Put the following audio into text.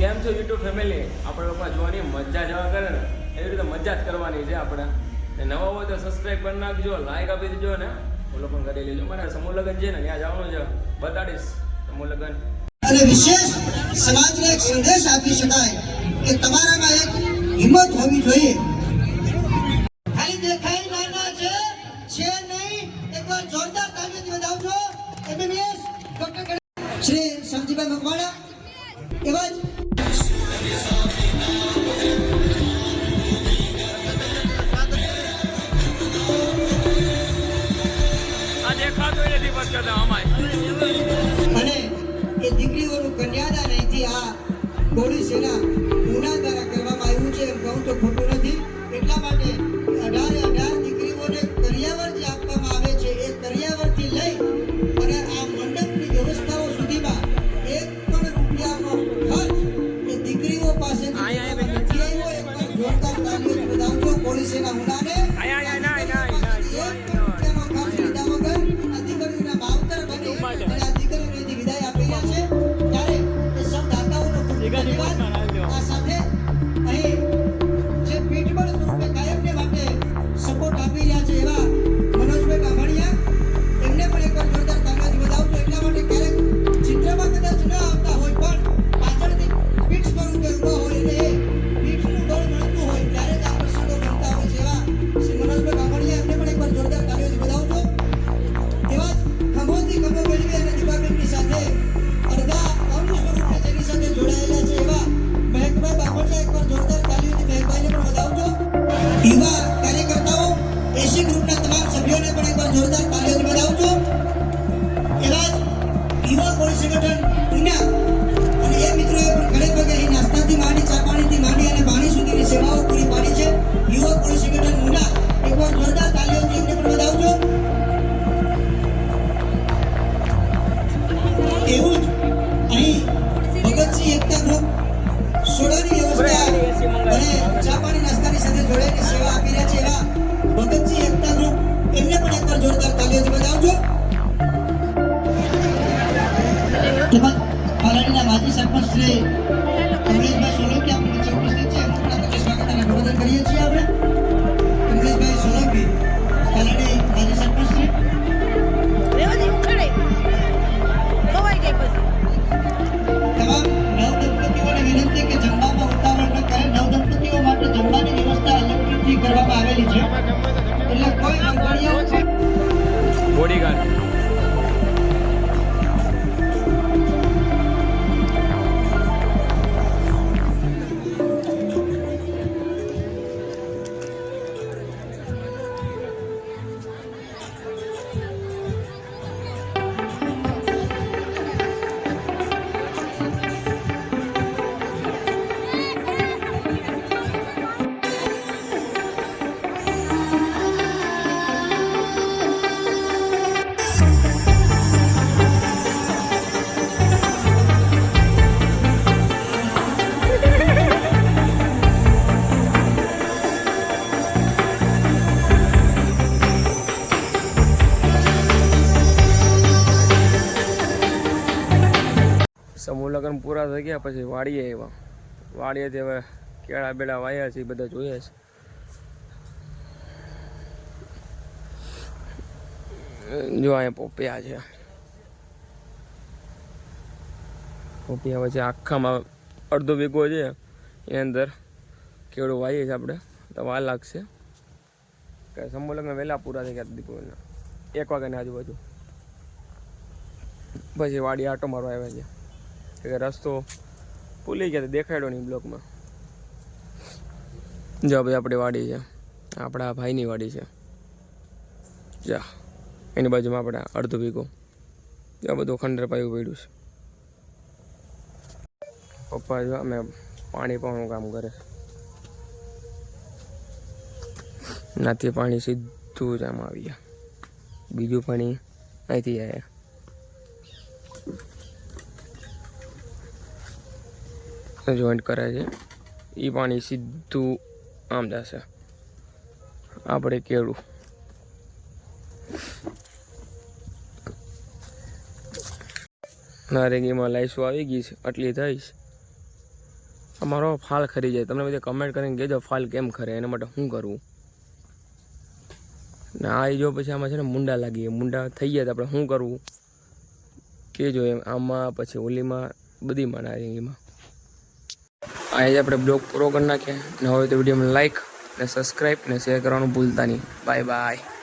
કેમ છો YouTube family? આપણે લોકોમાં જોવાની મજા જવા કરે ને. એવી રીતે મજા જ કરવાની છે આપણે. ને નવા હોય તો સબસ્ક્રાઈબ કરી નાખજો લાઈક આપી દેજો ને. ફોલો પણ કરી લેજો. મારે સમૂહ લગ્ન છે ને, ત્યાં જવાનું છે. બતાડીશ સમૂહ લગ્ન. અને વિશેષ સમાજને એક સંદેશ આપી શકાય કે તમારામાં એક હિંમત હોવી જોઈએ. ખાલી દેખાય નાના છે છે નહીં. એકવાર જોરદાર તાલીમ બજાવજો MBBS doctor Shri Samjibhai Makwana Espírito görev işi var. સમૂહ લગ્ન પૂરા થઈ ગયા, પછી વાડીએ આવ્યા. વાડીએથી હવે કેળા બેડા વાયા છે એ બધા જોઈએ છે. જો અહીંયા પોપિયા છે. પોપિયા પછી આખામાં અડધો વીઘો છે, એની અંદર કેળું વાઈએ છે આપણે. તો વાર લાગશે. કે સમૂહ લગ્ન વહેલા પૂરા થઈ ગયા દીપોના. એક વાગ્યાની આજુબાજુ. પછી વાડી આટો મારવા આવ્યા છે. કે રસ્તો ભૂલી ગયા દેખાડ્યો નહીં બ્લોકમાં. જો ભાઈ, આપણી વાડી છે. આપણા ભાઈની વાડી છે. જા, એની બાજુમાં આપણે અડધો ભીગો. જો બધું ખંડર પાયું પડ્યું છે. પપ્પા, જો અમે પાણી પાવાનું કામ કરે નાથી પાણી સીધું જ આમ આવી ગયા. બીજું પાણી અહીંથી આવ્યા જોઈન્ટ કરે છે. એ પાણી સીધું આમ જશે. આપણે કેળું. નારેગીમાં લાઈસો આવી ગઈ છે, આટલી થઈશ. અમારો ફાલ ખરી જાય. તમને બધા કમેન્ટ કરીને કહેજો ફાલ કેમ ખરે, એના માટે શું કરવું ને આ જો પછી આમાં છે ને મુંડા લાગી મુંડા થઈ ગયા તો આપણે શું કરવું? કહેજો એમ. આમાં પછી હોલીમાં બધીમાં નારેગીમાં આજે આપણે બ્લોગ પૂરો કરી નાખીએ. અને હવે તો વિડીયોમાં લાઇક અને સબસ્ક્રાઈબ અને શેર કરવાનું ભૂલતા નહીં. Bye bye